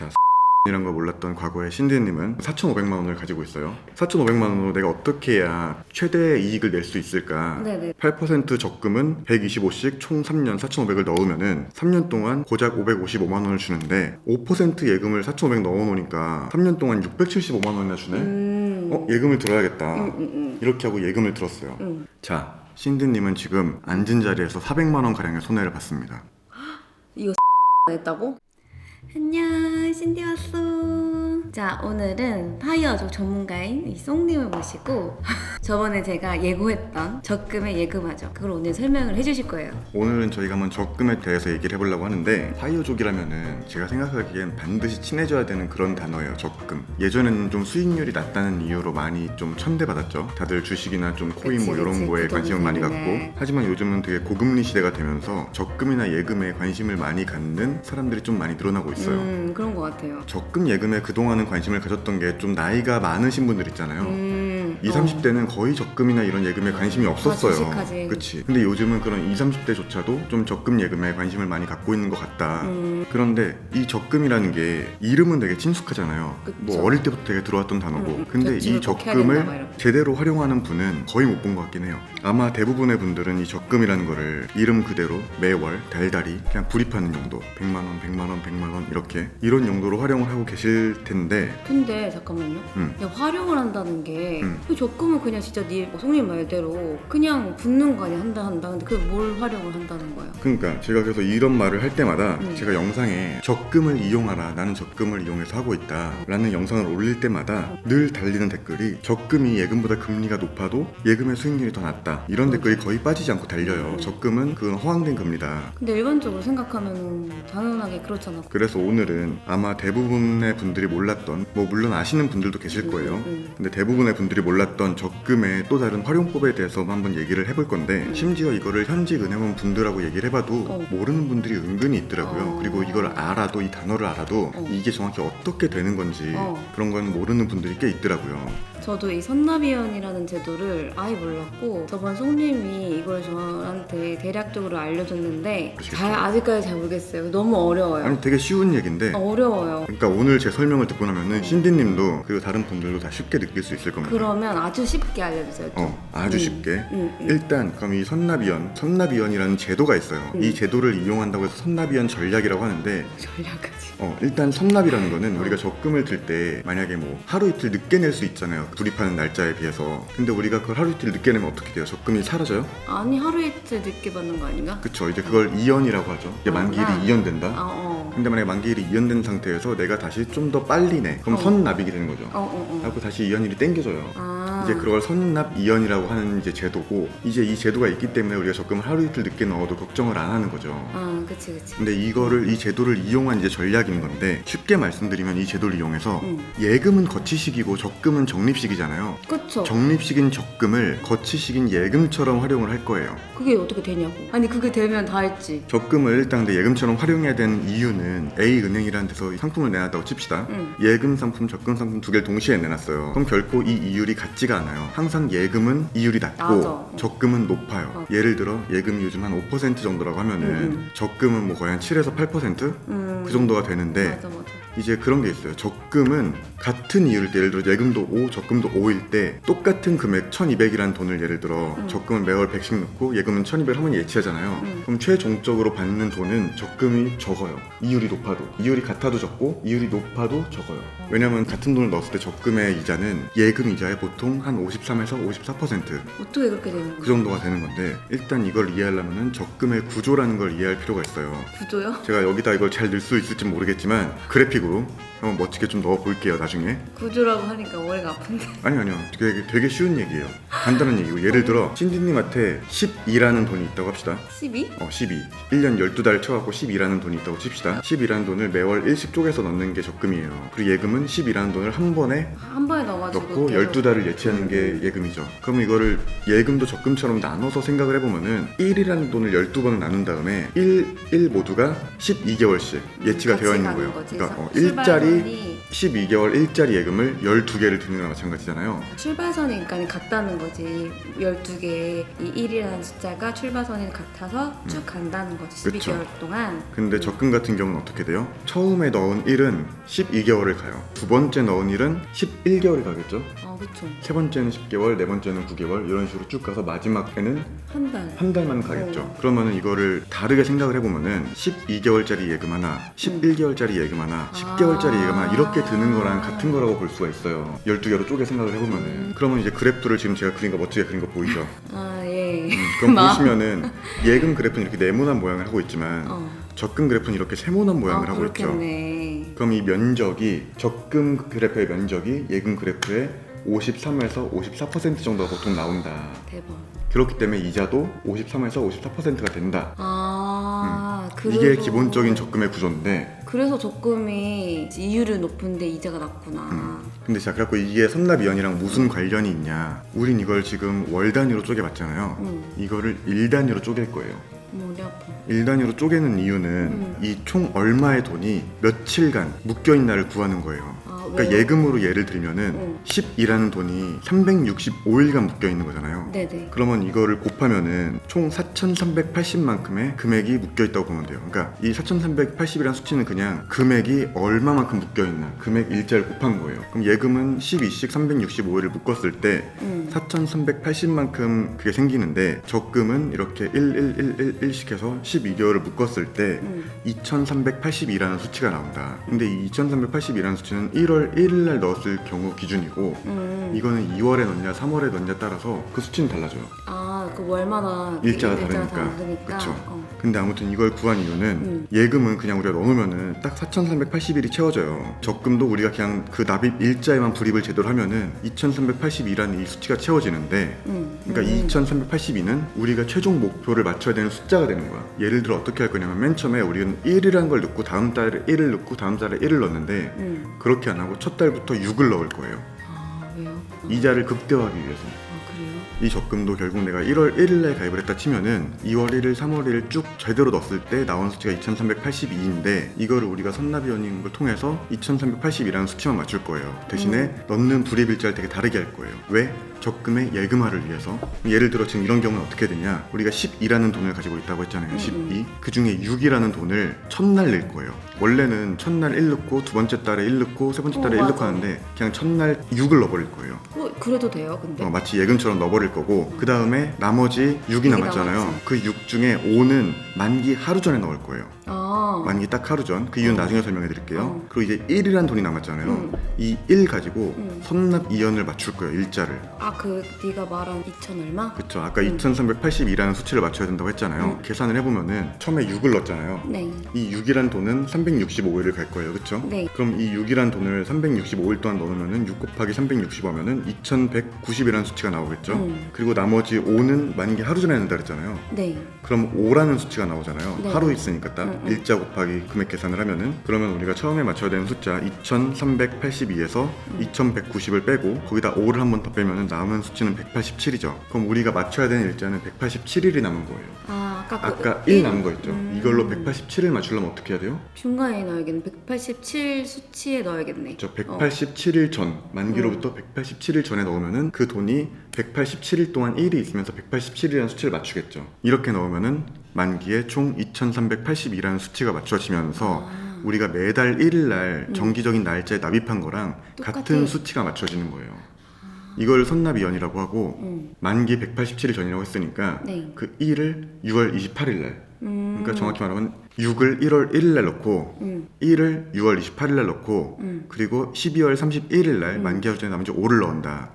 자, 이란 걸 몰랐던 과거의 신디님은 4,500만 원을 가지고 있어요. 4,500만 원으로 내가 어떻게 해야 최대의 이익을 낼 수 있을까? 네네. 8% 적금은 125씩 총 3년 4,500을 넣으면은 3년 동안 고작 555만 원을 주는데 5% 예금을 4,500 넣어 놓으니까 3년 동안 675만 원이나 주네. 음. 어 예금을 들어야겠다. 음, 음, 음. 이렇게 하고 예금을 들었어요. 음. 자, 신디님은 지금 앉은 자리에서 400만 원 가량의 손해를 봤습니다. 이거 했다고? 안녕 신디 왔어 자 오늘은 파이어족 전문가인 이 송님을 모시고 저번에 제가 예고했던 적금의 예금하죠. 그걸 오늘 설명을 해주실 거예요. 오늘은 저희가 한번 적금에 대해서 얘기를 해보려고 하는데 파이어족이라면은 제가 생각하기엔 반드시 친해져야 되는 그런 단어예요 적금. 예전에는 좀 수익률이 낮다는 이유로 많이 좀 천대받았죠. 다들 주식이나 좀 코인 그치, 뭐 이런 그치. 거에 관심을 많이 갖고. 하지만 요즘은 되게 고금리 시대가 되면서 적금이나 예금에 관심을 많이 갖는 사람들이 좀 많이 늘어나고 있어요. 음 그런 것 같아요. 적금 예금에 그동안 은 관심을 가졌던 게 좀 나이가 많으신 분들 있잖아요. 음 20, 어. 30대는 거의 적금이나 이런 예금에 관심이 없었어요. 주식하지. 그치. 근데 요즘은 그런 20, 30대조차도 좀 적금 예금에 관심을 많이 갖고 있는 것 같다. 음. 그런데 이 적금이라는 게 이름은 되게 친숙하잖아요. 그쵸. 뭐 어릴 때부터 되게 들어왔던 단어고. 음, 근데 이 적금을. 제대로 활용하는 분은 거의 못 본 것 같긴 해요. 아마 대부분의 분들은 이 적금이라는 거를 이름 그대로 매월, 달달이 그냥 불입하는 용도. 100만 원, 100만 원, 100만 원 이렇게 이런 용도로 활용을 하고 계실 텐데 근데 잠깐만요 음. 야, 활용을 한다는 게 음. 그 적금은 그냥 진짜 네 송님 말대로 그냥 붓는 거 아니야 한다 한다. 근데 그걸 뭘 활용을 한다는 거야? 그러니까 제가 그래서 이런 말을 할 때마다 음. 제가 영상에 적금을 이용하라 나는 적금을 이용해서 하고 있다 라는 영상을 올릴 때마다 늘 달리는 댓글이 적금이 예금보다 금리가 높아도 예금의 수익률이 더 낮다. 이런 댓글이 거의 빠지지 않고 달려요. 음. 적금은 그건 허황된 금리다. 근데 일반적으로 생각하면 당연하게 그렇잖아. 그래서 오늘은 아마 대부분의 분들이 몰랐던 뭐 물론 아시는 분들도 계실 거예요. 음, 음. 근데 대부분의 분들이 몰랐던 적금의 또 다른 활용법에 대해서 한번 얘기를 해볼 건데 음. 심지어 이거를 현직 은행원 분들하고 얘기를 해봐도 어. 모르는 분들이 은근히 있더라고요. 어. 그리고 이걸 알아도 이 단어를 알아도 어. 이게 정확히 어떻게 되는 건지 어. 그런 건 모르는 분들이 꽤 있더라고요. 저도 이 선납위원이라는 제도를 아예 몰랐고 저번 송님이 이걸 저한테 대략적으로 알려줬는데 잘. 아직까지 잘 모르겠어요 너무 어려워요 아니 되게 쉬운 얘기인데 어려워요 그러니까 오늘 제 설명을 듣고 나면은 어. 신디님도 그리고 다른 분들도 다 쉽게 느낄 수 있을 겁니다. 그러면 아주 쉽게 알려주세요 좀. 어, 아주 음. 쉽게. 음, 음. 일단 그럼 이 선납위원, 선납위원이라는 제도가 있어요. 음. 이 제도를 이용한다고 해서 선납위원 전략이라고 하는데 전략까지 어, 일단 선납이라는 거는 어. 우리가 적금을 들 때 만약에 뭐 하루 이틀 늦게 낼 수 있잖아요. 불입하는 날짜에 비해서. 근데 우리가 그걸 하루 이틀 늦게 내면 어떻게 돼요? 적금이 사라져요? 아니 하루 이틀 늦게 받는 거 아닌가? 그쵸. 이제 그걸 이연이라고 하죠. 이게 어, 만기일이 나- 이연된다. 아, 어. 근데 만약에 만기일이 이연된 상태에서 내가 다시 좀 더 빨리 내. 그럼 어. 선납이 되는 거죠. 어, 어, 어. 하고 다시 이연일이 땡겨져요. 아. 이제 그걸 선납 이연이라고 하는 이제 제도고 이제 이 제도가 있기 때문에 우리가 적금을 하루 이틀 늦게 넣어도 걱정을 안 하는 거죠. 아, 그치, 그치. 근데 이거를 이 제도를 이용한 이제 전략인 건데 쉽게 말씀드리면 이 제도를 이용해서 음. 예금은 거치식이고 적금은 적립식이잖아요. 그쵸. 적립식인 적금을 거치식인 예금처럼 활용을 할 거예요. 그게 어떻게 되냐고. 아니, 그게 되면 다 했지. 적금을 일단 근데 예금처럼 활용해야 되는 이유는 A 은행이라는 데서 상품을 내놨다고 칩시다. 응. 예금 상품, 적금 상품 두 개를 동시에 내놨어요. 그럼 결코 이 이율이 같지 가 않아요. 항상 예금은 이율이 낮고 맞아. 적금은 높아요. 어. 예를 들어 예금이 요즘 한 5% 정도라고 하면은 음, 음. 적금은 뭐 거의 한 7에서 8%? 음. 그 정도가 되는데 맞아, 맞아. 이제 그런 게 있어요. 적금은 같은 이율 때 예를 들어 예금도 5, 적금도 5일 때 똑같은 금액 1200이라는 돈을 예를 들어 음. 적금은 매월 100씩 넣고 예금은 1200을 한 번에 예치하잖아요. 음. 그럼 최종적으로 받는 돈은 적금이 적어요. 이율이 높아도. 이율이 같아도 적고 이율이 높아도 적어요. 왜냐면 같은 돈을 넣었을 때 적금의 이자는 예금 이자의 보통 한 53에서 54%. 어떻게 그렇게 되는 그 거야? 정도가 되는 건데 일단 이걸 이해하려면 적금의 구조라는 걸 이해할 필요가 있어요. 구조요? 제가 여기다 이걸 잘 넣을 수 있을지 모르겠지만 그래픽 으로 한번 멋지게 좀 넣어 볼게요 나중에 구조라고 하니까 머리가 아픈데. 아니 아니요 되게, 되게 쉬운 얘기예요 간단한 얘기고 예를 들어 신디님한테 12라는 돈이 있다고 합시다 12? 어 12. 1년 12달 쳐갖고 12라는 돈이 있다고 칩시다 12라는 돈을 매월 일씩 쪼개서 넣는 게 적금이에요 그리고 예금은 12라는 돈을 한 번에 한 번에 넣어가지고. 넣고 계속. 12달을 예치하는 게 예금이죠 그럼 이거를 예금도 적금처럼 나눠서 생각을 해보면은 1이라는 돈을 12번을 나눈 다음에 1, 1 모두가 12개월씩 예치가 같이 되어 있는 가는 거예요 거지. 그러니까 어, 1짜리 12개월 일자리 예금을 12개를 드는 거나 마찬가지잖아요. 출발선이 그러니까 같다는 거지 12개의 이 1이라는 숫자가 출발선이 같아서 쭉 간다는 거지 음. 그쵸. 12개월 동안 근데 적금 같은 경우는 어떻게 돼요? 처음에 넣은 1은 12개월을 가요. 두 번째 넣은 1은 11개월이 가겠죠? 어 그쵸 세 번째는 10개월, 네 번째는 9개월 이런 식으로 쭉 가서 마지막에는 한 달 한 달만 가겠죠. 그러면은 이거를 다르게 생각을 해보면은 12개월짜리 예금 하나, 11개월짜리 예금 하나, 10개월짜리 예금 하나 이렇게 드는 거랑 같은 거라고 볼 수가 있어요. 12개로 쪼개 생각을 해보면은. 그러면 이제 그래프를 지금 제가 그린 거 멋지게 그린 거 보이죠? 아 예 음, 그럼 마- 보시면은 예금 그래프는 이렇게 네모난 모양을 하고 있지만 어. 적금 그래프는 이렇게 세모난 모양을 아, 하고 있죠. 그렇겠네 그럼 이 면적이 적금 그래프의 면적이 예금 그래프의 53에서 54% 정도가 보통 나온다. 대박 그렇기 때문에 이자도 53에서 54%가 된다. 아 음. 이게 그래서- 기본적인 적금의 구조인데 그래서 적금이 이율이 높은데 이자가 낮구나 음. 근데 자 그래갖고 이게 선납이연이랑 무슨 관련이 있냐 우린 이걸 지금 월 단위로 쪼개봤잖아요 음. 이거를 일 단위로 쪼갤 거예요 머리 아파 일 단위로 쪼개는 이유는 음. 이 총 얼마의 돈이 며칠간 묶여있나를 구하는 거예요 아, 그러니까 왜요? 예금으로 예를 들면은 음. 10이라는 돈이 365일간 묶여 있는 거잖아요 네네 그러면 이거를 곱하면은 총 4,380만큼의 금액이 묶여 있다고 보면 돼요. 그러니까 이 4,380이라는 수치는 그냥 금액이 얼마만큼 묶여 있나 금액 일자를 곱한 거예요. 그럼 예금은 12씩 365일을 묶었을 때 음. 4,380만큼 그게 생기는데 적금은 이렇게 11111씩 해서 12개월을 묶었을 때 음. 2,382라는 수치가 나온다. 근데 이 2,382라는 수치는 1월 1일 날 넣었을 경우 기준이고 음. 이거는 2월에 넣냐 3월에 넣냐 따라서 그 수치는 달라져요. 아, 그 월마다 일자가 다르니까. 그쵸. 어. 근데 아무튼 이걸 구한 이유는 음. 예금은 그냥 우리가 넣어놓으면은 딱 4,380일이 채워져요. 적금도 우리가 그냥 그 납입 일자에만 불입을 제대로 하면은 2,382라는 이 수치가 채워지는데 음. 그러니까 음. 이 2,382는 우리가 최종 목표를 맞춰야 되는 숫자가 되는 거야. 예를 들어 어떻게 할 거냐면 맨 처음에 우리는 1이라는 걸 넣고 다음 달에 1을 넣고 다음 달에 1을 넣었는데 음. 그렇게 안 하고 첫 달부터 6을 넣을 거예요. 아, 왜요? 어. 이자를 극대화하기 위해서. 아, 그래요? 이 적금도 결국 내가 1월 1일 날 가입을 했다 치면은 2월 1일, 3월 1일 쭉 제대로 넣었을 때 나온 수치가 2382인데 이거를 우리가 걸 통해서 2382라는 수치만 맞출 거예요. 대신에 넣는 불입 일자를 되게 다르게 할 거예요. 왜? 적금의 예금화를 위해서 예를 들어 지금 이런 경우는 어떻게 되냐 우리가 12라는 돈을 가지고 있다고 했잖아요 12 그 중에 6이라는 돈을 첫날 낼 거예요 원래는 첫날 1 넣고 두 번째 달에 1 넣고 세 번째 어, 달에 1 넣고 맞아. 하는데 그냥 첫날 6을 넣어버릴 거예요 어, 그래도 돼요, 근데. 어, 마치 예금처럼 넣어버릴 거고 그 다음에 나머지 6이 육이 남았잖아요. 남았지. 그 6 중에 5는 만기 하루 전에 넣을 거예요. 아. 만기 딱 하루 전. 그 이유는 어. 나중에 설명해 드릴게요. 어. 그리고 이제 1이란 돈이 남았잖아요. 음. 이1 가지고 음. 선납 이연을 맞출 거예요. 일자를. 아, 그 네가 말한 2천 얼마? 그쵸. 아까 음. 2382라는 수치를 맞춰야 된다고 했잖아요. 음. 계산을 해보면은 처음에 6을 넣었잖아요. 네. 이 6이란 돈은 365일을 갈 거예요. 그쵸? 네. 그럼 이 6이란 돈을 365일 동안 넣으면은 6 곱하기 365하면은 2190이라는 수치가 나오겠죠. 음. 그리고 나머지 5는 만기 하루 전에 낸다 그랬잖아요. 네. 그럼 5라는 수치가 나오잖아요. 네. 하루 있으니까 딱 음, 음. 일자 곱하기 금액 계산을 하면은 그러면 우리가 처음에 맞춰야 되는 숫자 2382에서 음. 2190을 빼고 거기다 5를 한 번 더 빼면은 남은 수치는 187이죠. 그럼 우리가 맞춰야 되는 일자는 187일이 남은 거예요. 아, 아까 그 아까 1 남은 거 있죠. 음. 이걸로 187을 맞추려면 어떻게 해야 돼요? 중간에 넣어야겠네. 187 수치에 넣어야겠네. 저 어. 187일 전 만기로부터 187일 전에 넣으면은 그 돈이 187일 동안 1이 있으면서 187이라는 수치를 맞추겠죠. 이렇게 넣으면은 만기에 총 2,382라는 수치가 맞춰지면서 아. 우리가 매달 1일 날 음. 정기적인 날짜에 납입한 거랑 똑같아. 같은 수치가 맞춰지는 거예요. 이걸 선납이연이라고 하고 음. 만기 187일 전이라고 했으니까 네. 그 1을 6월 28일 날 음. 그러니까 정확히 말하면 6을 1월 1일 날 넣고 음. 1을 6월 28일 날 넣고 음. 그리고 12월 31일 날 음. 만기 하루 전에 나머지 5를 넣는다.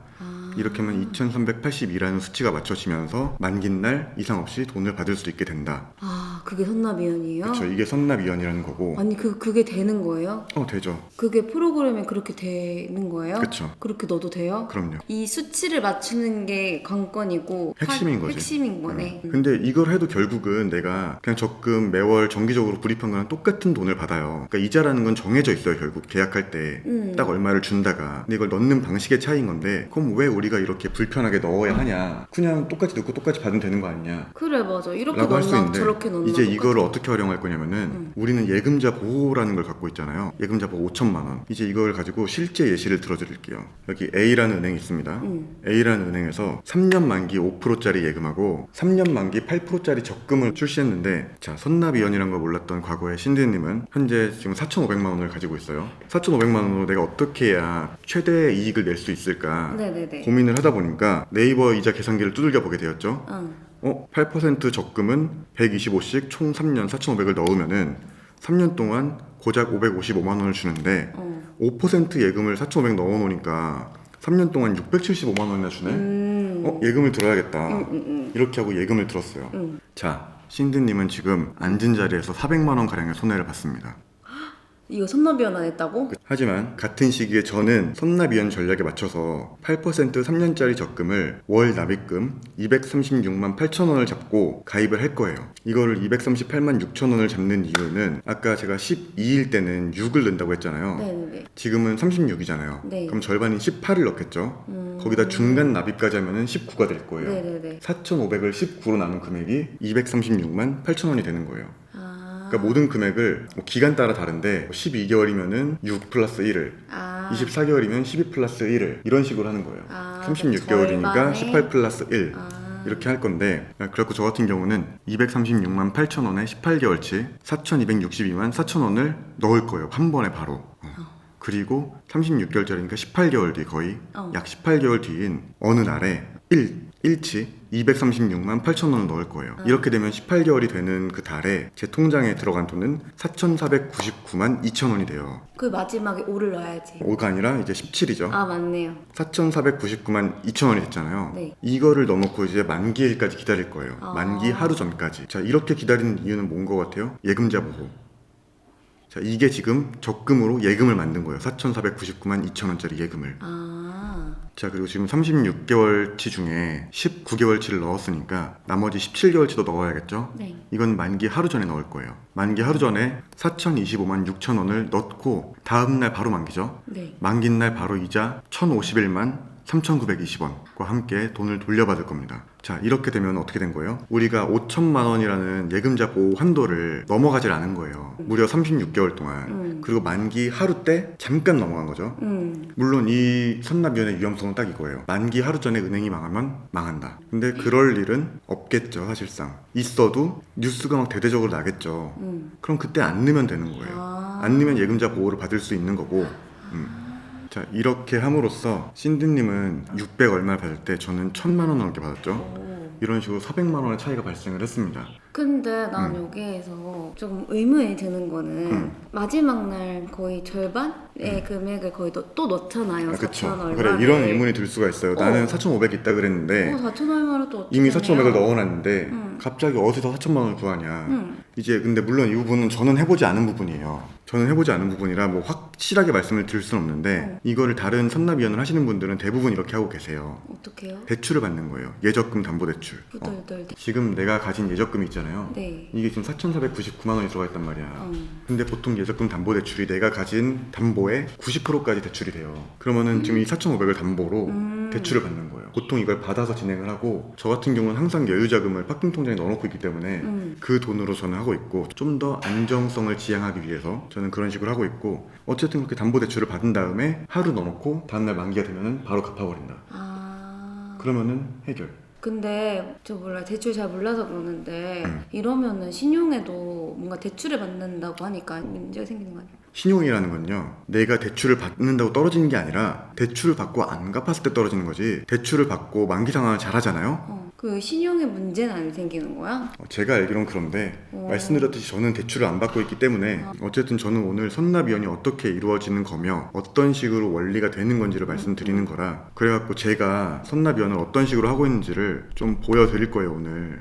아. 이렇게 하면 2382라는 수치가 맞춰지면서 만기 날 이상 없이 돈을 받을 수 있게 된다. 아, 그게 선납위원이에요? 그렇죠. 이게 선납이연이라는 거고. 아니, 그 그게 되는 거예요? 어 되죠. 그게 프로그램에 그렇게 되는 거예요? 그쵸. 그렇게 넣어도 돼요? 그럼요. 이 수치를 맞추는 게 관건이고 핵심인 파- 거지. 핵심인 거네. 음. 근데 이걸 해도 결국은 내가 그냥 적금 매월 정기적으로 불입한 거랑 똑같은 돈을 받아요. 그러니까 이자라는 건 정해져 있어요. 결국 계약할 때. 음. 딱 얼마를 준다가 근데 이걸 넣는 방식의 차이인 건데 그럼 왜 우리 가 이렇게 불편하게 넣어야 하냐 그냥 똑같이 넣고 똑같이 받으면 되는 거 아니냐 그래 맞아. 이렇게 라고 할 수 넣나 있는데 저렇게 넣나. 이제 똑같아. 이거를 어떻게 활용할 거냐면은 음. 우리는 예금자 보호라는 걸 갖고 있잖아요. 예금자 보호 5천만 원. 이제 이걸 가지고 실제 예시를 들어드릴게요. 여기 A라는 은행이 있습니다. 음. A라는 은행에서 3년 만기 5%짜리 예금하고 3년 만기 8%짜리 적금을 출시했는데 자 선납위원이란 걸 몰랐던 과거의 신드님은 현재 지금 4,500만 원을 가지고 있어요. 4,500만 원으로 내가 어떻게 해야 최대 이익을 낼 수 있을까 네네네. 고민을 하다 보니까 네이버 이자 계산기를 두들겨 보게 되었죠. 응. 어, 8% 적금은 125씩 총 3년 4,500을 넣으면은 3년 동안 고작 555만 원을 주는데 어. 5% 예금을 4,500 넣어 놓으니까 3년 동안 675만 원이나 주네. 음. 어, 예금을 들어야겠다. 음, 음, 음. 이렇게 하고 예금을 들었어요. 음. 자, 신드님은 지금 앉은 자리에서 400만 원 가량의 손해를 봤습니다. 이거 선납위원 안 했다고? 하지만 같은 시기에 저는 선납위원 전략에 맞춰서 8% 3년짜리 적금을 월 납입금 236만 8천 원을 잡고 가입을 할 거예요. 이거를 238만 6천 원을 잡는 이유는 아까 제가 12일 때는 6을 넣는다고 했잖아요. 네네네. 지금은 36이잖아요. 네. 그럼 절반인 18을 넣겠죠. 음. 거기다 중간 납입까지 하면은 19가 될 거예요. 네네네. 4,500을 19로 나눈 금액이 236만 8천 원이 되는 거예요. 아. 그러니까 모든 금액을 뭐 기간 따라 다른데 12개월이면은 6 플러스 1을 아. 24개월이면 12 플러스 1을 이런 식으로 하는 거예요. 아, 36개월이니까 절반에? 18 플러스 1 아. 이렇게 할 건데 그래갖고 저 같은 경우는 236만 8천 원에 18개월치 4,262만 4천 원을 넣을 거예요. 한 번에 바로. 어. 그리고 36개월짜리니까 18개월 뒤 거의 어. 약 18개월 뒤인 어느 날에 1 일치 236만 8천 원을 넣을 거예요. 이렇게 되면 18개월이 되는 그 달에 제 통장에 들어간 돈은 4,499만 2천 원이 돼요. 그 마지막에 5를 넣어야지. 5가 아니라 이제 17이죠. 아 맞네요. 4,499만 2천 원이 됐잖아요. 네. 이거를 넣어놓고 이제 만기일까지 기다릴 거예요. 아. 만기 하루 전까지. 자, 이렇게 기다리는 이유는 뭔 것 같아요? 예금자 보호. 자, 이게 지금 적금으로 예금을 만든 거예요. 4,499만 2천 원짜리 예금을. 아. 자, 그리고 지금 36개월치 중에 19개월치를 넣었으니까 나머지 17개월치도 넣어야겠죠? 네. 이건 만기 하루 전에 넣을 거예요. 만기 하루 전에 4,025만 6천 원을 넣고 다음 날 바로 만기죠. 네. 만긴 날 바로 이자 1,051만 3,920원과 함께 돈을 돌려받을 겁니다. 자, 이렇게 되면 어떻게 된 거예요? 우리가 5천만 원이라는 예금자 보호 한도를 넘어가질 않은 거예요. 무려 36개월 동안. 음. 그리고 만기 하루 때 잠깐 넘어간 거죠. 음. 물론 이 선납위원의 위험성은 딱 이거예요. 만기 하루 전에 은행이 망하면 망한다. 근데 그럴 일은 없겠죠, 사실상. 있어도 뉴스가 막 대대적으로 나겠죠. 음. 그럼 그때 안 넣으면 되는 거예요. 아. 안 넣으면 예금자 보호를 받을 수 있는 거고. 음. 자 이렇게 함으로써 신드님은 600 얼마 받을 때 저는 1000만 원 넘게 받았죠. 오. 이런 식으로 400만 원의 차이가 발생을 했습니다. 근데 난 여기에서 조금 의문이 드는 거는 음. 마지막 날 거의 절반의 금액을 거의 또, 또 넣잖아요. 아, 4천 그쵸. 얼마. 그래 이런 의문이 들 수가 있어요. 어. 나는 4,500 있다 그랬는데 어, 4천 얼마를 또 어떻게 이미 해요? 4,500을 넣어놨는데 음. 갑자기 어디서 4천만 원을 구하냐. 음. 이제 근데 물론 이 부분은 저는 해보지 않은 부분이에요. 저는 해보지 않은 부분이라 뭐 확실하게 말씀을 드릴 수는 없는데 어. 이거를 다른 선납위원을 하시는 분들은 대부분 이렇게 하고 계세요. 어떡해요? 대출을 받는 거예요. 예적금 담보대출. 어. 후덜덜. 지금 내가 가진 예적금이 있잖아요. 네. 이게 지금 4,499만 원이 들어가 있단 말이야. 어. 근데 보통 예적금 담보대출이 내가 가진 담보의 90%까지 대출이 돼요. 그러면은 지금 이 4,500을 담보로 음. 대출을 받는 거예요. 보통 이걸 받아서 진행을 하고 저 같은 경우는 항상 여유자금을 파킹 통 장에 넣어놓고 있기 때문에 음. 그 돈으로 저는 하고 있고 좀 더 안정성을 지향하기 위해서 저는 그런 식으로 하고 있고 어쨌든 그렇게 담보대출을 받은 다음에 하루 넣어놓고 다음날 만기가 되면은 바로 갚아버린다. 아. 그러면은 해결. 근데 저 몰라 대출 잘 몰라서 그러는데 음. 이러면은 신용에도 뭔가 대출을 받는다고 하니까 문제가 생기는 거 아니야? 신용이라는 건요, 내가 대출을 받는다고 떨어지는 게 아니라 대출을 받고 안 갚았을 때 떨어지는 거지. 대출을 받고 만기 상환을 잘 하잖아요. 어. 그 신용에 문제는 안 생기는 거야? 어, 제가 알기론 그런데 어. 말씀드렸듯이 저는 대출을 안 받고 있기 때문에 어쨌든 저는 오늘 선납위원이 어떻게 이루어지는 거며 어떤 식으로 원리가 되는 건지를 말씀드리는 거라 그래갖고 제가 선납위원을 어떤 식으로 하고 있는지를 좀 보여드릴 거예요 오늘.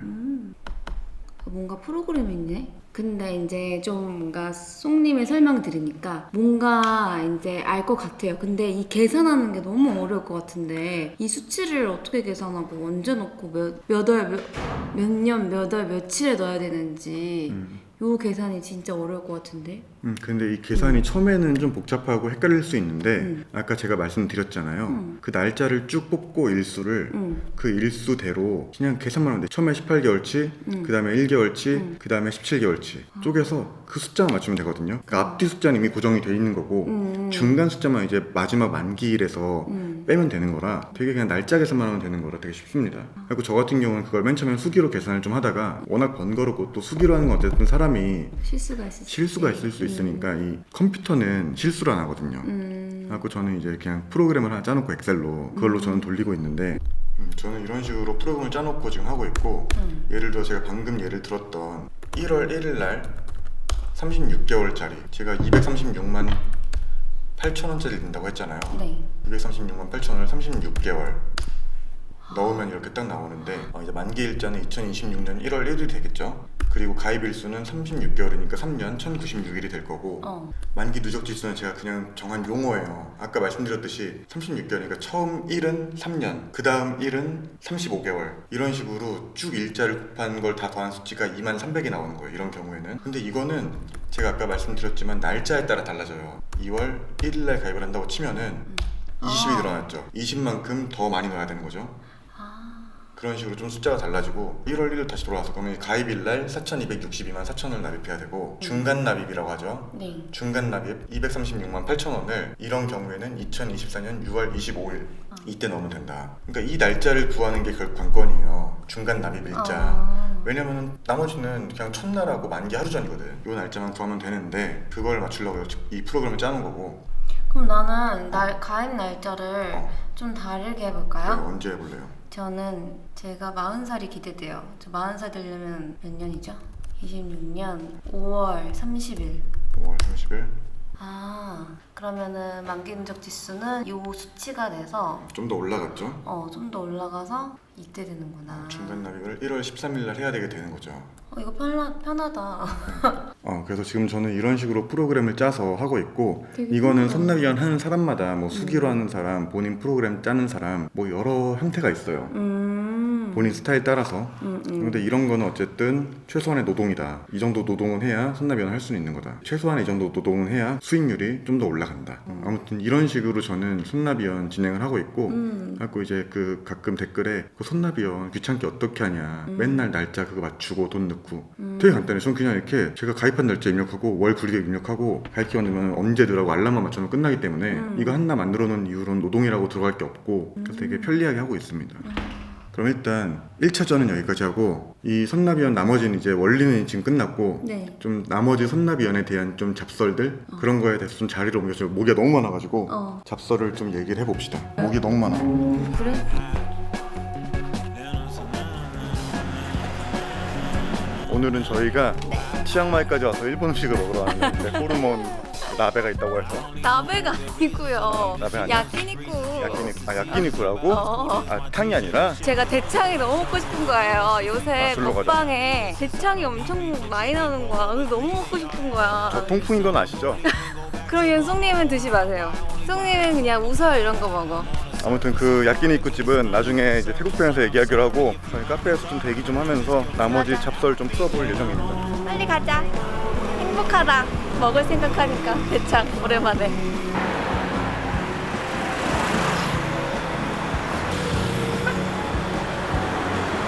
뭔가 프로그램이 있네. 근데 이제 좀 뭔가 송님의 설명 들으니까 뭔가 이제 알 것 같아요. 근데 이 계산하는 게 너무 어려울 것 같은데 이 수치를 어떻게 계산하고 언제 넣고 몇몇월몇년몇월 며칠에 넣어야 되는지 음. 요 계산이 진짜 어려울 것 같은데. 음, 근데 이 계산이 처음에는 좀 복잡하고 헷갈릴 수 있는데 음. 아까 제가 말씀드렸잖아요. 음. 그 날짜를 쭉 뽑고 일수를 응. 그 일수대로 그냥 계산만 하면 돼. 처음에 18개월치, 음. 그 다음에 1개월치, 음. 그 다음에 17개월치 쪼개서 그 숫자만 맞추면 되거든요. 그 앞뒤 숫자는 이미 고정이 돼 있는 거고 음. 중간 숫자만 이제 마지막 만기일에서 음. 빼면 되는 거라 되게 그냥 날짜 계산만 하면 되는 거라 되게 쉽습니다. 그리고 저 같은 경우는 그걸 맨 처음에 수기로 계산을 좀 하다가 워낙 번거롭고 또 수기로 하는 건 어쨌든 사람이 실수가 있을 수 실수가 수 있으니까 이 컴퓨터는 실수를 안 하거든요. 음. 그래갖고 저는 이제 그냥 프로그램을 하나 짜놓고 엑셀로 그걸로 저는 돌리고 있는데 음, 저는 이런 식으로 프로그램을 짜놓고 지금 하고 있고 음. 예를 들어 제가 방금 예를 들었던 1월 1일 날 36개월짜리 제가 236만 8천 원짜리 든다고 했잖아요. 네. 236만 8천 원을 36개월 넣으면 이렇게 딱 나오는데 어, 이제 만기 일자는 2026년 1월 1일이 되겠죠. 그리고 가입 일수는 36개월이니까 3년 1096일이 될 거고 어. 만기 누적 지수는 제가 그냥 정한 용어예요. 아까 말씀드렸듯이 36개월이니까 처음 1은 3년, 그 다음 1은 35개월 이런 식으로 쭉 일자를 곱한 걸 다 더한 수치가 2만 300이 나오는 거예요. 이런 경우에는. 근데 이거는 제가 아까 말씀드렸지만 날짜에 따라 달라져요. 2월 1일 날 가입을 한다고 치면은 20이 아. 늘어났죠. 20만큼 더 많이 넣어야 되는 거죠. 아. 그런 식으로 좀 숫자가 달라지고 1월 1일 다시 돌아와서 그러면 가입일 날 4,262만 4천을 납입해야 되고 중간 납입이라고 하죠. 네. 중간 납입 236만 8천 원을 이런 경우에는 2024년 6월 25일 이때 넣으면 된다. 그러니까 이 날짜를 구하는 게 결국 관건이에요. 중간 납입 일자. 아. 왜냐면은 나머지는 그냥 첫날하고 만기 하루 전이거든. 요 날짜만 구하면 되는데 그걸 맞추려고 이 프로그램을 짜는 거고. 그럼 나는 날 가입 날짜를 어. 좀 다르게 해볼까요? 언제 해볼래요? 저는 제가 40살이 기대돼요. 저 40살 되려면 몇 년이죠? 26년 5월 30일. 5월 30일. 아, 그러면은 만기 누적 지수는 요 수치가 돼서 좀 더 올라갔죠. 어, 좀 더 올라가서 이때 되는구나. 중간 납입을 1월 13일 날 해야 되게 되는 거죠. 어, 이거 편하, 편하다. 어, 그래서 지금 저는 이런 식으로 프로그램을 짜서 하고 있고 되게 이거는 편하다. 선납위원 하는 사람마다 뭐 수기로 하는 사람, 본인 프로그램 짜는 사람 뭐 여러 형태가 있어요. 음. 본인 스타일 따라서. 음, 음. 근데 이런 거는 어쨌든 최소한의 노동이다. 이 정도 노동은 해야 선납위원 할 수는 있는 거다. 최소한의 이 정도 노동은 해야 수익률이 좀 더 올라간다. 아무튼 이런 식으로 저는 선납위원 진행을 하고 있고 음. 갖고 이제 그 가끔 댓글에 그 선납위원 귀찮게 어떻게 하냐 음. 맨날 날짜 그거 맞추고 돈 넣고 음. 되게 간단해 저는 그냥 이렇게 제가 가입한 날짜 입력하고 월 구리에 입력하고 가입기 만들면 언제 들어가고 알람만 맞춰놓으면 끝나기 때문에 음. 이거 하나 만들어 놓은 이후로는 노동이라고 들어갈 게 없고 그래서 되게 편리하게 하고 있습니다 그럼 일단 1차전은 여기까지 하고 이 선납위원 나머지는 이제 원리는 지금 끝났고 네. 좀 나머지 선납위원에 대한 좀 잡설들 그런 거에 대해서 좀 자리를 옮겨서 모기가 너무 많아가지고 어. 잡설을 좀 얘기를 해봅시다 모기 너무 많아 그래? 오늘은 저희가 치앙마이까지 와서 일본 음식을 먹으러 왔는데 호르몬 나베가 있다고 해서 나베가 아니고요. 나베 아니야? 야끼니쿠. 야끼니 아 야끼니쿠라고 어. 아 탕이 아니라 제가 대창이 너무 먹고 싶은 거예요. 요새 아, 술로 가자. 먹방에 대창이 엄청 많이 나오는 거야. 그래서 너무 먹고 싶은 거야. 저 통풍인 건 아시죠? 그럼 윤송님은 드시 마세요. 송님은 그냥 우설 이런 거 먹어. 아무튼 그 야끼니쿠 집은 나중에 이제 태국편에서 얘기하기로 하고 저희 카페에서 좀 대기 좀 하면서 나머지 잡설 좀 풀어볼 예정입니다. 빨리 가자. 행복하다. 먹을 생각하니까 대창 오랜만에.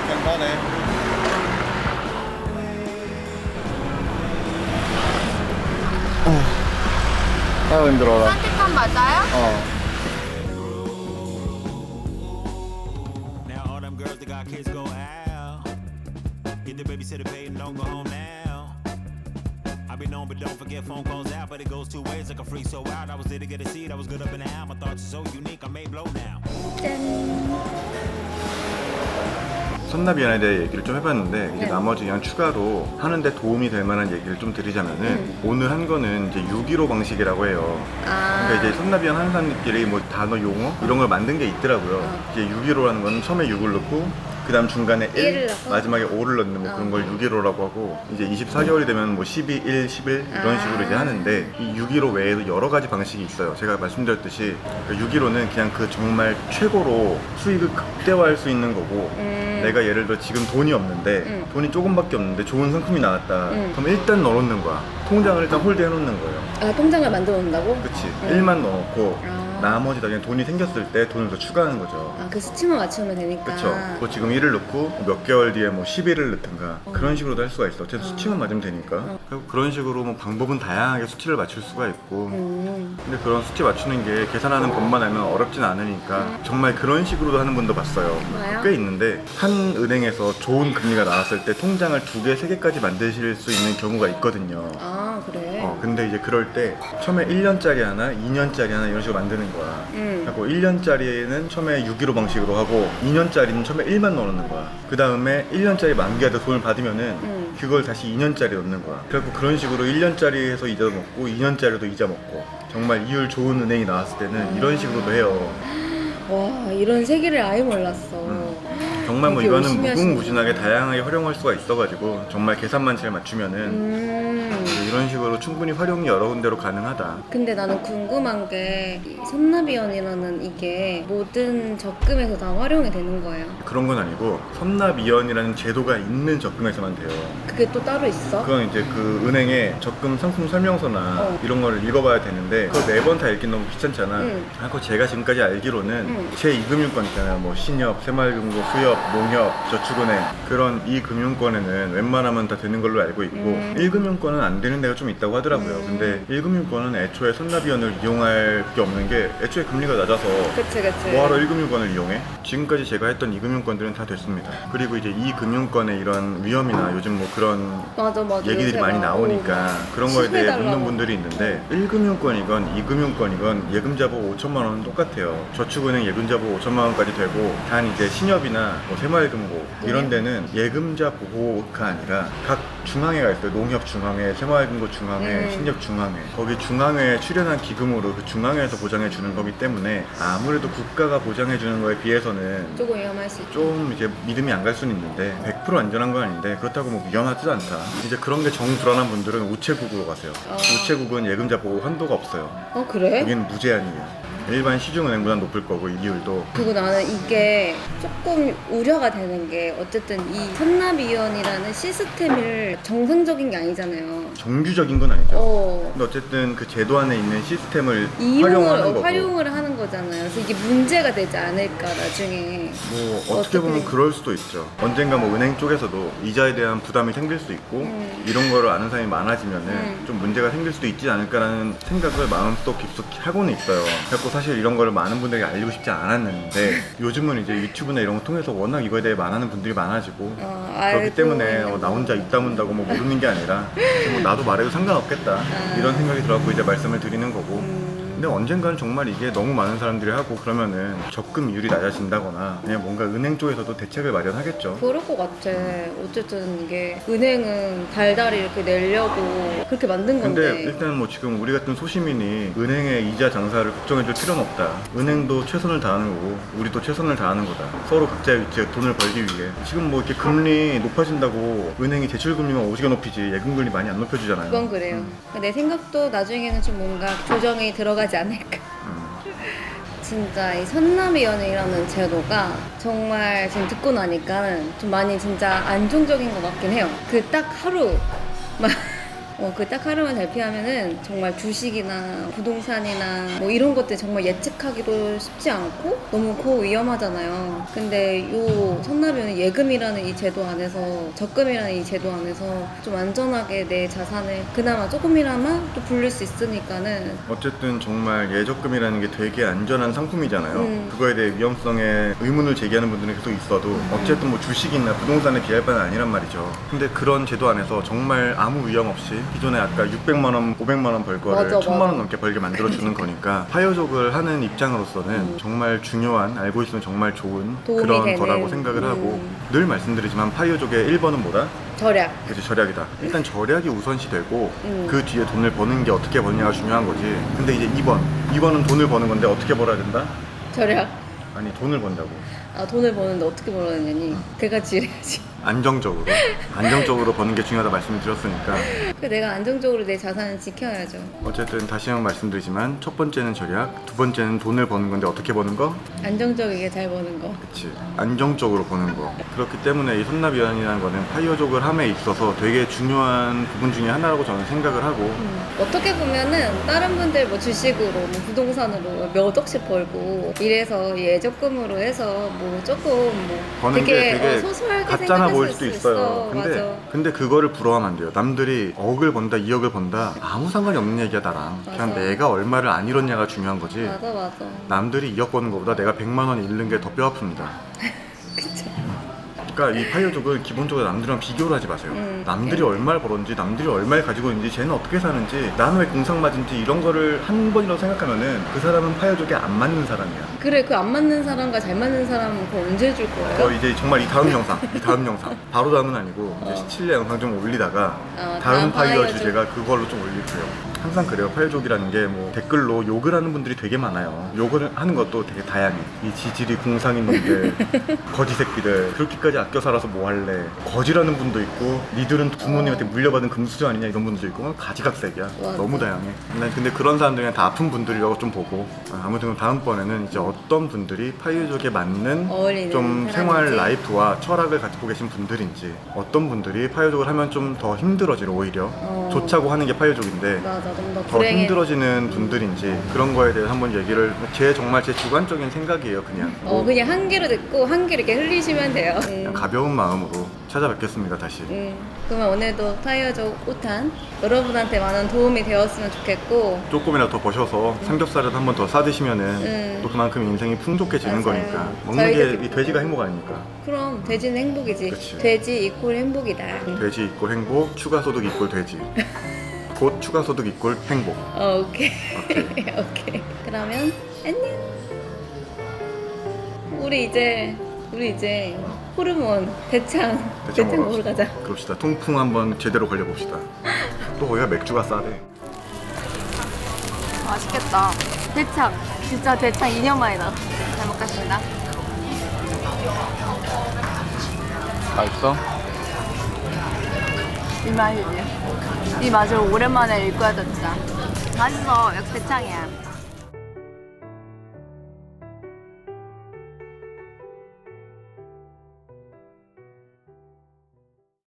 간단해. 아 힘들어라. 산티탄 맞아요? 어. Now all them girls that got kids go out. Get the babysitter paid and don't go home now. I be known, but don't forget phone calls out. But it goes two ways, like a free so out. I was there to get a seat, I was good up in the ham. My thoughts are so unique, I may blow now. 선납위원에 대해 얘기를 좀 해봤는데 이제 네. 나머지 그냥 추가로 하는데 도움이 될 만한 얘기를 좀 드리자면은 오늘 한 거는 이제 6.15 방식이라고 해요. 아. 그러니까 이제 선납위원 하는 사람들끼리 뭐 단어 용어 이런 걸 만든 게 있더라고요. 어. 이제 6.15라는 건 처음에 6을 넣고 그 다음 중간에 1, 일을 넣고? 마지막에 5를 넣는 뭐 그런 어. 걸 615라고 하고 이제 24개월이 되면 뭐 12, 1, 11 이런 아. 식으로 이제 하는데 이 615 외에도 여러 가지 방식이 있어요. 제가 말씀드렸듯이 615는 그냥 그 정말 최고로 수익을 극대화할 수 있는 거고 음. 내가 예를 들어 지금 돈이 없는데 음. 돈이 조금밖에 없는데 좋은 상품이 나왔다. 음. 그럼 일단 넣어놓는 거야. 통장을 일단 홀드해 놓는 거예요. 아 통장을 만들어 놓는다고? 그치. 음. 1만 넣어놓고 아. 나머지 나중에 돈이 생겼을 때 돈을 더 추가하는 거죠. 아 그 수치만 맞추면 되니까. 그쵸. 뭐 지금 1을 넣고 몇 개월 뒤에 뭐 11을 넣든가 그런 식으로도 할 수가 있어. 어쨌든 수치만 맞으면 되니까. 그리고 그런 식으로 뭐 방법은 다양하게 수치를 맞출 수가 있고. 음. 근데 그런 수치 맞추는 게 계산하는 법만 알면 어렵진 않으니까 정말 그런 식으로도 하는 분도 봤어요. 뭐요? 꽤 있는데 한 은행에서 좋은 금리가 나왔을 때 통장을 두 개, 세 개까지 만드실 수 있는 경우가 있거든요. 아 그래. 어, 근데 이제 그럴 때 처음에 1년짜리 하나, 2년짜리 하나 이런 식으로 만드는 거야. 음. 하고 1년짜리는 처음에 615 방식으로 하고 2년짜리는 처음에 1만 넣는 거야. 그 다음에 1년짜리 만기가 돼 돈을 받으면은 음. 그걸 다시 2년짜리 넣는 거야. 그래갖고 그런 식으로 1년짜리에서 이자 먹고 2년짜리도 이자 먹고 정말 이율 좋은 은행이 나왔을 때는 이런 식으로도 해요. 와 이런 세계를 아예 몰랐어. 음. 정말 뭐 이거는 무궁무진하게. 다양하게 활용할 수가 있어가지고 정말 계산만 잘 맞추면은 음. 이런 식으로 충분히 활용이 여러 군데로 가능하다. 근데 나는 궁금한 게이 선납이연이라는 이게 모든 적금에서 다 활용이 되는 거예요. 그런 건 아니고 선납이연이라는 제도가 있는 적금에서만 돼요. 그게 또 따로 있어? 그건 이제 그 은행의 적금 상품 설명서나 어. 이런 거를 읽어봐야 되는데 그거 매번 다 읽기 너무 귀찮잖아. 응. 하고 제가 지금까지 알기로는 응. 제 2금융권 있잖아요. 뭐 신협, 새마을금고, 수협, 농협, 저축은행 그런 이 금융권에는 웬만하면 다 되는 걸로 알고 있고 음. 1금융권은 안 되는 데가 좀 있다고 하더라고요. 음. 근데 1금융권은 애초에 선납위원을 이용할 게 없는 게 애초에 금리가 낮아서 그치 그치. 뭐하러 1금융권을 이용해? 지금까지 제가 했던 2금융권들은 다 됐습니다. 그리고 이제 2금융권의 이런 위험이나 요즘 뭐 그런 맞아 맞아. 얘기들이 요새 많이 막, 나오니까 오, 그런 거에 대해. 묻는 분들이 있는데 1금융권이건 2금융권이건 예금자보 5천만 원은 똑같아요. 저축은행 예금자보 5천만 원까지 되고 단 이제 신협이나 뭐 새마을금고 이런 데는 예금자 보호가 아니라 각 중앙회가 있어요. 농협 중앙회, 새마을 금고 중앙회, 음. 신협 중앙회. 거기 중앙회에 출연한 기금으로 그 중앙회에서 보장해 주는 거기 때문에 아무래도 국가가 보장해 주는 거에 비해서는 조금 위험할 수 있죠. 좀 이제 믿음이 안 갈 수는 있는데 100% 안전한 건 아닌데 그렇다고 뭐 위험하지도 않다. 이제 그런 게 정 불안한 분들은 우체국으로 가세요. 어. 우체국은 예금자 보호 한도가 없어요. 어 그래? 여기는 무제한이에요. 일반 시중은행보다 높을 거고 이율도 그리고 나는 이게 조금 우려가 되는 게 어쨌든 이 선납위원이라는 시스템을 정상적인 게 아니잖아요. 정규적인 건 아니죠. 어. 근데 어쨌든 그 제도 안에 있는 시스템을 이용을 활용하는 어, 거고 활용을 하는 거잖아요. 그래서 이게 문제가 되지 않을까 나중에. 뭐 어떻게 어떻게 보면 돼? 그럴 수도 있죠. 언젠가 뭐 은행 쪽에서도 이자에 대한 부담이 생길 수 있고 음. 이런 거를 아는 사람이 많아지면은 음. 좀 문제가 생길 수도 있지 않을까라는 생각을 마음속 깊숙이 하고는 있어요. 그래서 사실 이런 거를 많은 분들이 알리고 싶지 않았는데 요즘은 이제 유튜브나 이런 거 통해서 워낙 이거에 대해 말하는 분들이 많아지고 어, 그렇기 알고 때문에 있는 어, 나 혼자 거구나. 있다 문다고 뭐 모르는 게 아니라 뭐 나도 말해도 상관없겠다 아. 이런 생각이 들어갖고 이제 말씀을 드리는 거고 음. 근데 언젠가는 정말 이게 너무 많은 사람들이 하고 그러면은 적금 이율이 낮아진다거나 그냥 뭔가 은행 쪽에서도 대책을 마련하겠죠. 그럴 것 같아. 어쨌든 이게 은행은 달달이 이렇게 내려고 그렇게 만든 근데 건데. 일단 뭐 지금 우리 같은 소시민이 은행의 이자 장사를 걱정해줄 필요는 없다. 은행도 최선을 다하는 거고 우리도 최선을 다하는 거다. 서로 각자의 위치에 돈을 벌기 위해 지금 뭐 이렇게 금리 높아진다고 은행이 대출 금리만 오지게 높이지 예금 금리 많이 안 높여주잖아요. 그건 그래요. 내 생각도 나중에는 좀 뭔가 조정이 들어가 지 않을까. 음. 진짜 이 선남위원회라는 제도가 정말 지금 듣고 나니까 좀 많이 진짜 안정적인 것 같긴 해요. 그 딱 하루 막 어, 그 딱 하루만 잘 피하면은 정말 주식이나 부동산이나 뭐 이런 것들 정말 예측하기도 쉽지 않고 너무 고위험하잖아요. 근데 요 선납위원회 예금이라는 이 제도 안에서 적금이라는 이 제도 안에서 좀 안전하게 내 자산을 그나마 조금이나마 또 불릴 수 있으니까는 어쨌든 정말 예적금이라는 게 되게 안전한 상품이잖아요. 음. 그거에 대해 위험성에 의문을 제기하는 분들이 계속 있어도 어쨌든 뭐 주식이나 부동산에 비할 바는 아니란 말이죠. 근데 그런 제도 안에서 정말 아무 위험 없이 기존에 아까 600만 원, 500만 원 벌 거를 맞아, 1000만 원 맞아. 넘게 벌게 만들어 주는 거니까 파요족을 하는 입장으로서는 음. 정말 중요한 알고 있으면 정말 좋은 도움이 그런 되는. 거라고 생각을 하고 음. 늘 말씀드리지만 파이어족의 1번은 뭐다? 절약. 그치 절약이다. 일단 절약이 우선시 되고 음. 그 뒤에 돈을 버는 게 어떻게 버느냐가 중요한 거지. 근데 이제 2번, 2번은 돈을 버는 건데 어떻게 벌어야 된다? 절약. 아니 돈을 번다고. 아 돈을 버는데 어떻게 벌어야 되니? 걔가 지래야지. 안정적으로 안정적으로 버는 게 중요하다 말씀을 드렸으니까 그 내가 안정적으로 내 자산을 지켜야죠. 어쨌든 다시 한번 말씀드리지만 첫 번째는 절약 두 번째는 돈을 버는 건데 어떻게 버는 거? 안정적이게 잘 버는 거. 그치 안정적으로 버는 거 그렇기 때문에 이 선납위안이라는 거는 파이어족을 함에 있어서 되게 중요한 부분 중에 하나라고 저는 생각을 하고 음, 어떻게 보면은 다른 분들 뭐 주식으로 뭐 부동산으로 몇 억씩 벌고 이래서 예적금으로 해서 뭐 조금 뭐 버는 되게, 게 되게 어, 소소하게 생각할 수 수도 있어. 있어요. 근데 맞아. 근데 그거를 부러워하면 안 돼요. 남들이 억을 번다, 2억을 번다 아무 상관이 없는 얘기야 나랑. 그냥 맞아. 내가 얼마를 안 잃었냐가 중요한 거지. 맞아 맞아. 남들이 2억 버는 것보다 내가 100만 원 잃는 게 더 뼈 아픕니다. 그러니까 이 파이어족은 기본적으로 남들이랑 비교를 하지 마세요. 음, 남들이 네. 얼마를 벌었는지, 남들이 얼마를 가지고 있는지, 쟤는 어떻게 사는지, 나는 왜 공상 맞은지 이런 거를 한 번이라도 생각하면은 그 사람은 파이어족에 안 맞는 사람이야. 그래 그 안 맞는 사람과 잘 맞는 사람은 그거 언제 줄 거예요? 어, 이제 정말 이 다음 영상, 이 다음 영상 바로 다음은 아니고 이제 어. 17회 영상 좀 올리다가 어, 다음 다음 파이어. 주제가 그걸로 좀 올릴 거예요. 항상 그래요. 파이어족이라는 게 뭐 댓글로 욕을 하는 분들이 되게 많아요. 욕을 하는 것도 되게 다양해. 이 지질이 공상인 놈들, 거지 새끼들, 그렇게까지 아껴 살아서 뭐 할래? 거지라는 분도 있고, 니들은 부모님한테 물려받은 금수저 아니냐 이런 분들도 있고, 가지각색이야. 너무 다양해. 난 근데 그런 사람들이 다 아픈 분들이라고 좀 보고, 아, 아무튼 다음번에는 이제 어떤 분들이 파이어족에 맞는 좀 사람인지. 생활 라이프와 철학을 가지고 계신 분들인지 어떤 분들이 파이어족을 하면 좀 더 힘들어지는 오히려 어. 좋자고 하는 게 파이어족인데 맞아 좀 더 더 불행해. 힘들어지는 분들인지 그런 거에 대해서 한번 얘기를 제 정말 제 주관적인 생각이에요 그냥 어뭐 그냥 한 귀로 듣고 한 귀로 이렇게 흘리시면 돼요. 그냥 음. 가벼운 마음으로 찾아뵙겠습니다 다시 음, 그러면 오늘도 타이어족 5탄 여러분한테 많은 도움이 되었으면 좋겠고 조금이라도 더 버셔서 삼겹살을 한번 더 싸드시면은 음. 또 그만큼 인생이 풍족해지는 맞아요. 거니까 먹는 저희도 게이 돼지가 행복 아닙니까 그럼 돼지는 행복이지 그치. 돼지 이퀄 행복이다 돼지 이꼴 행복 추가 소득 이꼴 돼지 곧 추가 소득 이꼴 행복. 어, 오케이. 오케이. 오케이. 그러면 안녕 우리 이제 우리 이제 호르몬 대창 대창 대창 먹으러 먹으러 가자. 그럽시다. 통풍 한번 제대로 걸려봅시다. 또 거기가 맥주가 싸대. 맛있겠다. 대창. 진짜 대창 2년 만이다. 잘 먹겠습니다. 맛있어? 이 맛이지 이 맛을 오랜만에 읽어야 된다. 맛있어. 역시 대창이야